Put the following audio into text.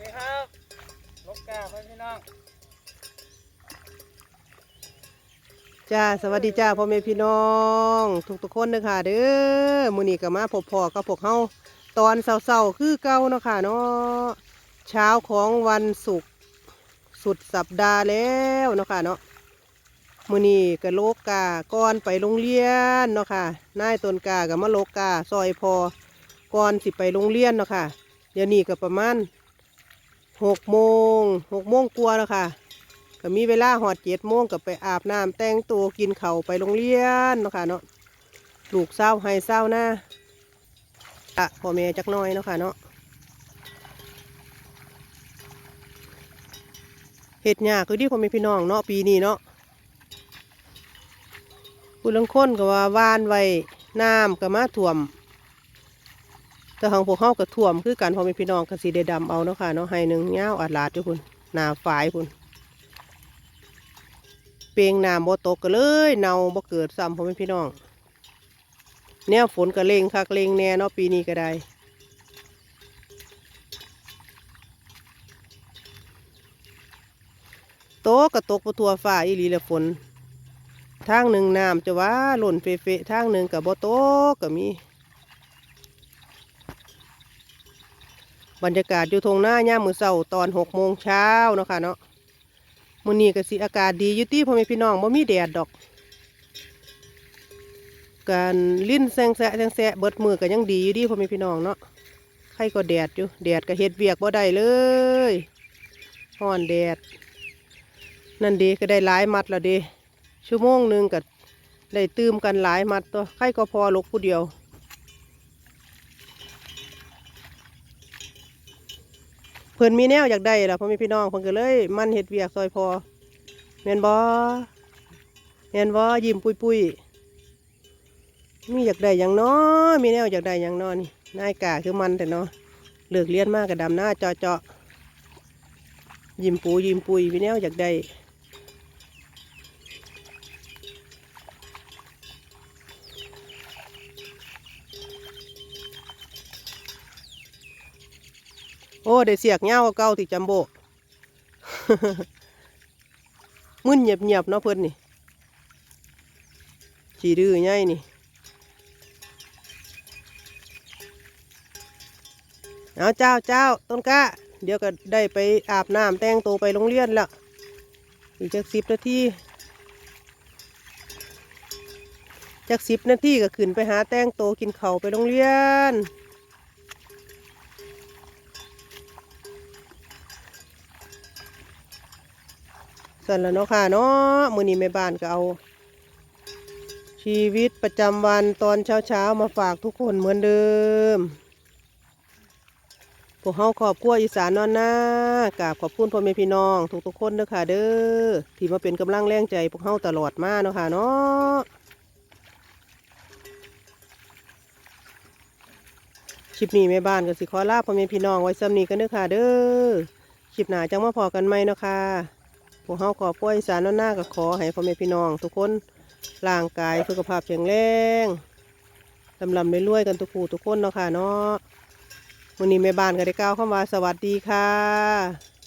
ดีครับลกกาพี่น้องจ้าสวัสดีจ้าพ่อแม่พี่น้องทุกทุกคนเด้อค่ะเด้อมื้อนี้ก็มาพบพ่อกับพวกเฮาตอนเช้าๆคือเก่าเนาะค่ะเนาะเช้าของวันศุกร์สุดสัปดาห์แล้วเนาะค่ะเนาะมื้อนี้ก็โลกกาก่อนไปโรงเรียนเนาะค่ะนายต้นกากับมาโลกกาซอยพอก่อนสิไปโรงเรียนเนาะค่ะเดี๋ยวนี้ก็ประมาณ หกโมงหกโมงกว่าแล้วค่ะก็มีเวลาหอดเจ็ดโมงกับไปอาบน้ำแต่งตัวกินเข่าไปโรงเรียนเนาะค่ะเนาะลูกเศร้าให้เศร้าหน้าอะพ่อแม่จักน้อยเนาะค่ะเนาะเห็ดหยาคือที่พ่อแม่พี่น้องเนาะปีนี้เนาะผู้ลังคนก็ว่าว่านไว้น้ำก็มาท่วม แต่ของพวกเขาก็ท่วมคือกันพ่อม่พี่น้องก็สีได้ดำเอาเนาะค่ะเนาะให้หนึ่งเงาอาดลาดอยู่คุณหนาฝายคุณเปียงน้ำบ่ตกก็เลยเน่าบ่เกิดซ้ำพอม่พี่น้องแนวฝนก็เลงคักเลงแน่เนาะปีนี้ก็ได้โตกก็ตกบ่ทั่วฟ้าอีหลีละฝนทางหนึ่งน้ำจะว่าหล่นเฟะๆทางหนึ่งกับบ่ตกก็มี บรรยากาศอยู่ทงหน้าย่ามมือเช้าตอนหกโมงเช้าเนาะค่ะเนาะมื้อนี้ก็สิอากาศดีอยู่ติพ่อแม่พี่น้องบ่มีแดดดอก การลิ้นแซงแซะแซงแซะเบิดมือก็ยังดีอยู่ดีพ่อแม่พี่น้องเนาะใครก็แดดอยู่แดดก็เฮ็ดเวียกบ่ได้เลยฮ้อนแดด นั่นดีก็ได้หลายมัดแล้วดีชั่วโมงหนึ่งก็ได้ตื่มกันหลายมัดตัวใครก็พอลกผู้เดียว เพื่อนมีแนวอยากได้ล่ะพ่อแม่พี่น้องเพิ่นก็เลยมันเห็ดเวียกซอยพอแม่นบ่แม่นบ่ยิ้มปุยปุยมีอยากได้อยังน้อมีแนวอยากได้อยังน้อนี่นายกาคือมันแต่เนาะเลือกเลี้ยนมากกับดำหน้าเจาะเจาะยิ้มปูยิ้มปุยมีแนวอยากได้ อ้ได้เสียกเงากว่าเก่าที่จัมโบมึนเงียบๆเนาะเพิ่อนนี่ขี่ดื้อใหญ่นี่เอาเจ้าเจ้าต้นกล้า เดี๋ยวก็ได้ไปอาบน้ำแต่งตัวไปโรงเรียนแล้วอีกจักสิบนาทีจักสิบนาทีก็ขึ้นไปหาแต่งตัวกินเข้าไปโรงเรียน สั่นแล้วเนาะค่ะเนาะมื้อนี้แม่บ้านก็เอา ชีวิตประจำวันตอนเช้าๆมาฝากทุกคนเหมือนเดิมพวกเฮาครอบครัวอีสานนอนหน้ากราบขอบคุณพ่อแม่พี่น้องทุกๆคนเด้อค่ะเด้อที่มาเป็นกำลังแรงใจพวกเฮาตลอดมาเนาะค่ะเนาะคลิปนี้แม่บ้านก็สิขอลาพ่อแม่พี่น้องไว้ซ้ำนี้กันเด้อค่ะเด้อคลิปหน้าจังมาพอกันไหมเนาะค่ะ พวกเฮาขอป่วยสารนหน้าก็ขอให้พ่อแม่พี่น้อง ทุกคนร่างกายสุขภาพแข็งแรงลำลำรวยๆกันทุกผู้ทุกคนเนาะค่ะเนาะวันนี้แม่บ้านก็ได้กล่าวคำว่าสวัสดีค่ะ